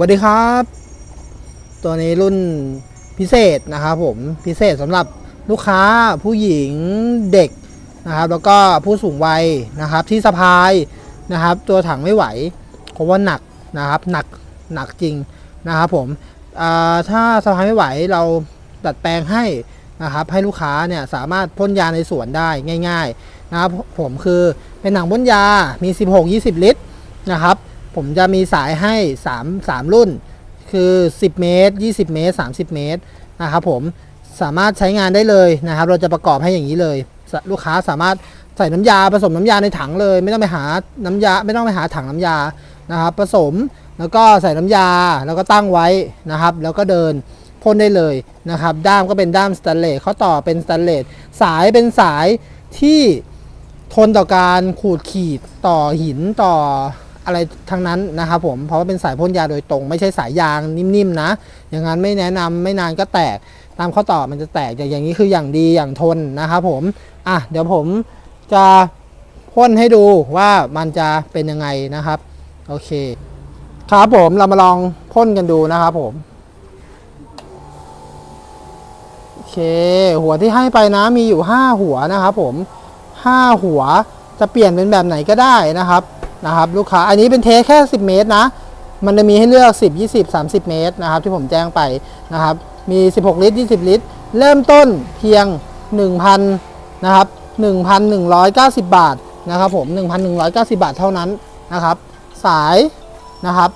สวัสดีครับ ตัวนี้รุ่นพิเศษนะครับผมพิเศษสำหรับลูกค้าผู้หญิงเด็กนะครับ แล้วก็ผู้สูงวัยนะครับที่สะพายนะครับ ตัวถังไม่ไหวเพราะว่าหนักนะครับหนักหนักจริงนะครับผมถ้าสะพายไม่ไหวเราดัดแปลงให้นะครับให้ลูกค้าเนี่ยสามารถพ่นยาในสวนได้ง่าย ๆ นะครับผมคือเป็นหนังพ่นยามี 16-20 ลิตรนะครับ ผมจะมีสายให้ 3 3 รุ่น คือ 10 เมตร 20 เมตร 30 เมตรนะครับผมสามารถใช้งานได้เลยนะครับ เราจะประกอบให้อย่างนี้เลย ลูกค้าสามารถใส่น้ำยาผสมน้ำยาในถังเลย ไม่ต้องไปหาน้ำยาไม่ต้องไปหาถังน้ำยานะครับผสมแล้วก็ใส่น้ำยาแล้วก็ตั้งไว้นะครับ แล้วก็เดินพ่นได้เลยนะครับ ด้ามก็เป็นด้ามสแตนเลสข้อต่อเป็นสแตนเลสสายเป็นสายที่ทนต่อการขูดขีดต่อหินต่อ อะไรทั้งนั้นนะครับผมเพราะว่าเป็นสายพ่นยาโดยตรง ไม่ใช่สายยางนิ่มๆนะ อย่างนั้นไม่แนะนำไม่นานก็แตกตามข้อต่อมันจะแตกอย่างอย่างนี้คืออย่างดีอย่างทนนะครับผมอะเดี๋ยวผมจะพ่นให้ดูว่ามันจะเป็นยังไงนะครับโอเค ครับผมเรามาลองพ่นกันดูนะครับผมโอเค หัวที่ให้ไปนะมีอยู่ 5 หัวนะครับผม 5 หัวจะเปลี่ยนเป็นแบบไหนก็ได้นะครับ นะครับลูกค้าอันนี้เป็นเทสแค่ 10 เมตรนะ มันจะมีให้เลือก 10 20 30 เมตรนะครับที่ผมแจ้งไปนะครับมี 16 ลิตร 20 ลิตร เริ่มต้นเพียง 1,000นะครับ1,190 บาทนะครับผม 1,190 บาทเท่านั้นนะครับ สายนะครับ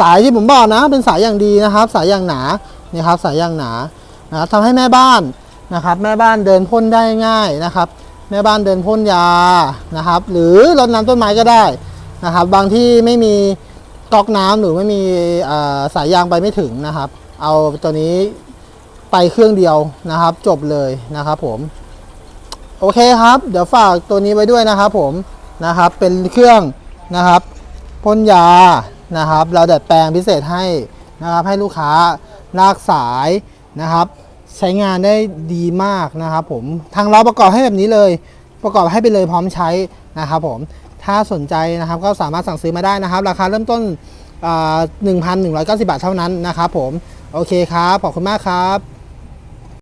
สายที่ผมบอกนะ เป็นสายอย่างดีนะครับ สายอย่างหนานี่ครับสายอย่างหนานะครับทำให้แม่บ้านนะครับ แม่บ้านเดินพ่นได้ง่ายนะครับ แม่บ้านเดินพ่นยานะครับ หรือรดน้ำต้นไม้ก็ได้นะครับ บางที่ไม่มีก๊อกน้ำหรือไม่มีสายยางไปไม่ถึงนะครับ เอาตัวนี้ไปเครื่องเดียวนะครับ จบเลยนะครับ ผม โอเคครับ เดี๋ยวฝากตัวนี้ไว้ด้วยนะครับ ผมนะครับเป็นเครื่องนะครับพ่นยานะครับ เราดัดแปลงพิเศษให้นะครับให้ลูกค้าลากสายนะครับ ใช้งานได้ดีมากนะครับผมทางเราประกอบให้แบบนี้เลย ประกอบให้ไปเลยพร้อมใช้นะครับผมถ้าสนใจนะครับก็สามารถสั่งซื้อมาได้นะครับ ราคาเริ่มต้นอ่า1,190 บาทเท่านั้นนะครับผม โอเคครับ ขอบคุณมากครับ